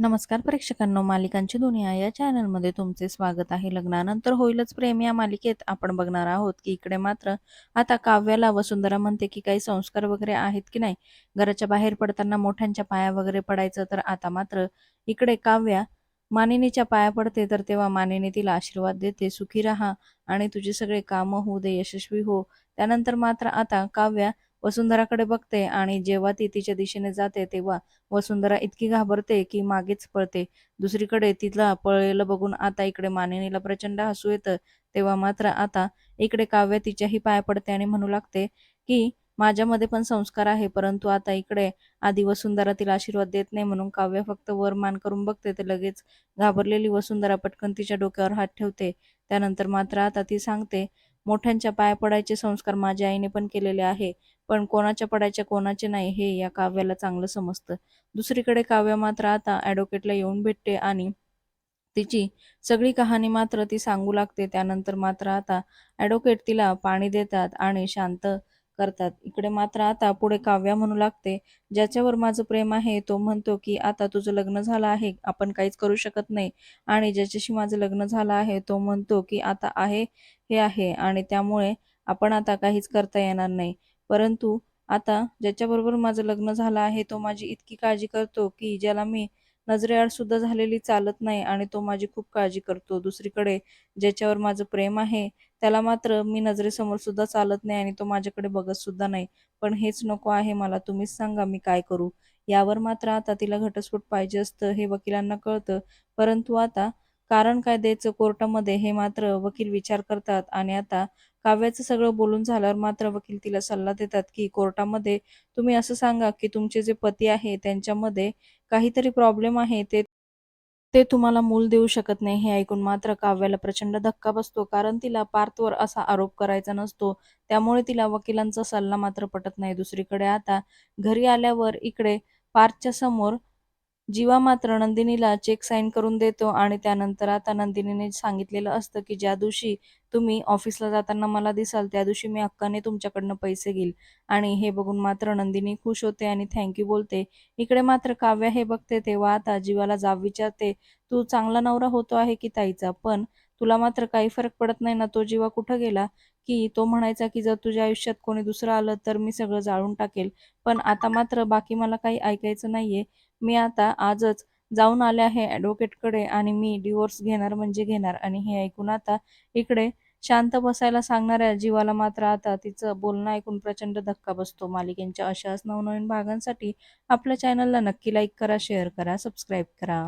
नमस्कार प्रेक्षकांनो मालिकांची दुनिया या चॅनलमध्ये तुमचे स्वागत आहे. लग्नानंतर होईलच प्रेम या मालिकेत आपण बघणार आहोत की इकडे मात्र आता काव्याला वसुंधरा म्हणते की काही संस्कार वगैरे आहेत की नाही? घराच्या बाहेर पडताना मोठ्यांच्या पाया वगैरे पडायचं तर आता मात्र इकडे काव्या मानिनीच्या पाया पडते तर तेव्हा मानिनी तिला आशीर्वाद देते सुखी राहा आणि तुझे सगळे कामं होऊ दे यशस्वी हो. त्यानंतर मात्र आता काव्या वसुंधराकडे बघते आणि जेव्हा ती तिच्या दिशेने जाते तेव्हा वसुंधरा इतकी घाबरते की मागेच पळते. दुसरीकडे तिला पळलेलं बघून आता इकडे मानिनीला प्रचंड हसू येतं. तेव्हा मात्र आता इकडे काव्य तिच्याही पाया पडते आणि म्हणू लागते की माझ्यामध्ये पण संस्कार आहे परंतु आता इकडे आधी वसुंधरा तिला आशीर्वाद देत नाही म्हणून काव्य फक्त वर मान करून बघते. तर लगेच घाबरलेली वसुंधरा पटकन तिच्या डोक्यावर हात ठेवते. त्यानंतर मात्र आता ती सांगते मोठ्यांच्या पाया पडायचे संस्कार माझ्या आईने पण केलेले आहे. पण कोणाच्या पडायच्या कोणाचे नाही हे या काव्याला चांगलं समजतं. दुसरीकडे काव्य मात्र आता ॲडव्होकेटला येऊन भेटते आणि तिची सगळी कहाणी मात्र ती सांगू लागते. त्यानंतर मात्र आता ॲडव्होकेट तिला पाणी देतात आणि शांत करतात. इकडे मात्र आता पुढे काव्या म्हणू लागते. ज्याच्यावर माझं प्रेम आहे तो म्हणतो की आता तुझं लग्न झालं आहे आपण काहीच करू शकत नाही. आणि ज्याच्याशी माझं लग्न झालं आहे तो म्हणतो की आता आहे हे आहे. आणि त्यामुळे आपण आता काहीच करता येणार नाही. परंतु आता ज्याच्याबरोबर माझं लग्न झालं आहे तो माझी इतकी काळजी करतो की ज्याला मी नजरेआड सुद्धा झालेली चालत नाही आणि तो माझी खूप काळजी करतो. दुसरीकडे ज्याच्यावर माझं प्रेम आहे त्याला मात्र मी नजरेसमोर सुद्धा चालत नाही आणि तो माझ्याकडे बघत सुद्धा नाही. पण हेच नको आहे मला तुम्हीच सांगा मी काय करू? यावर मात्र आता तिला घटस्फोट पाहिजे असतं हे वकिलांना कळतं. परंतु आता कारण काय द्यायचं कोर्टामध्ये हे मात्र वकील विचार करतात आणि आता काव्याचं सगळं बोलून झाल्यावर मात्र वकील तिला सल्ला देतात की कोर्टामध्ये तुम्ही असं सांगा की तुमचे जे पती आहे त्यांच्यामध्ये काहीतरी प्रॉब्लेम आहे ते ते तुम्हाला मूल देऊ शकत नाही. हे ऐकून मात्र काव्याला प्रचंड धक्का बसतो कारण तिला पार्थवर असा आरोप करायचा नसतो. त्यामुळे तिला वकिलांचा सल्ला मात्र पटत नाही. दुसरीकडे आता घरी आल्यावर इकडे पार्थच्या समोर जीवा मात्र नंदिनीला चेक साईन करून देतो आणि त्यानंतर आता नंदिनीने सांगितलेलं असतं की ज्या दिवशी तुम्ही ऑफिसला जाताना मला दिसाल त्या दिवशी मी हक्काने तुमच्याकडनं पैसे घेईल. आणि हे बघून मात्र नंदिनी खुश होते आणि थँक्यू बोलते. इकडे मात्र काव्या हे बघते तेव्हा आता जीवाला जाब विचारते तू चांगला नवरा होतो आहे की ताईचा? पण तुला मात्र काही फरक पडत नाही ना? तो जीवा कुठं गेला? की तो म्हणायचा की जर तुझ्या आयुष्यात कोणी दुसरं आलं तर मी सगळं जाळून टाकेल. पण आता मात्र बाकी मला काही ऐकायचं नाहीये. मी आता आजच जाऊन आले आहे ॲडव्होकेटकडे आणि मी डिवोर्स घेणार म्हणजे घेणार. आणि हे ऐकून आता इकडे शांत बसायला सांगणाऱ्या जीवाला मात्र आता तिचं बोलणं ऐकून प्रचंड धक्का बसतो. मालिकेंच्या अशाच नवनवीन भागांसाठी आपल्या चॅनलला नक्की लाईक करा शेअर करा सबस्क्राईब करा.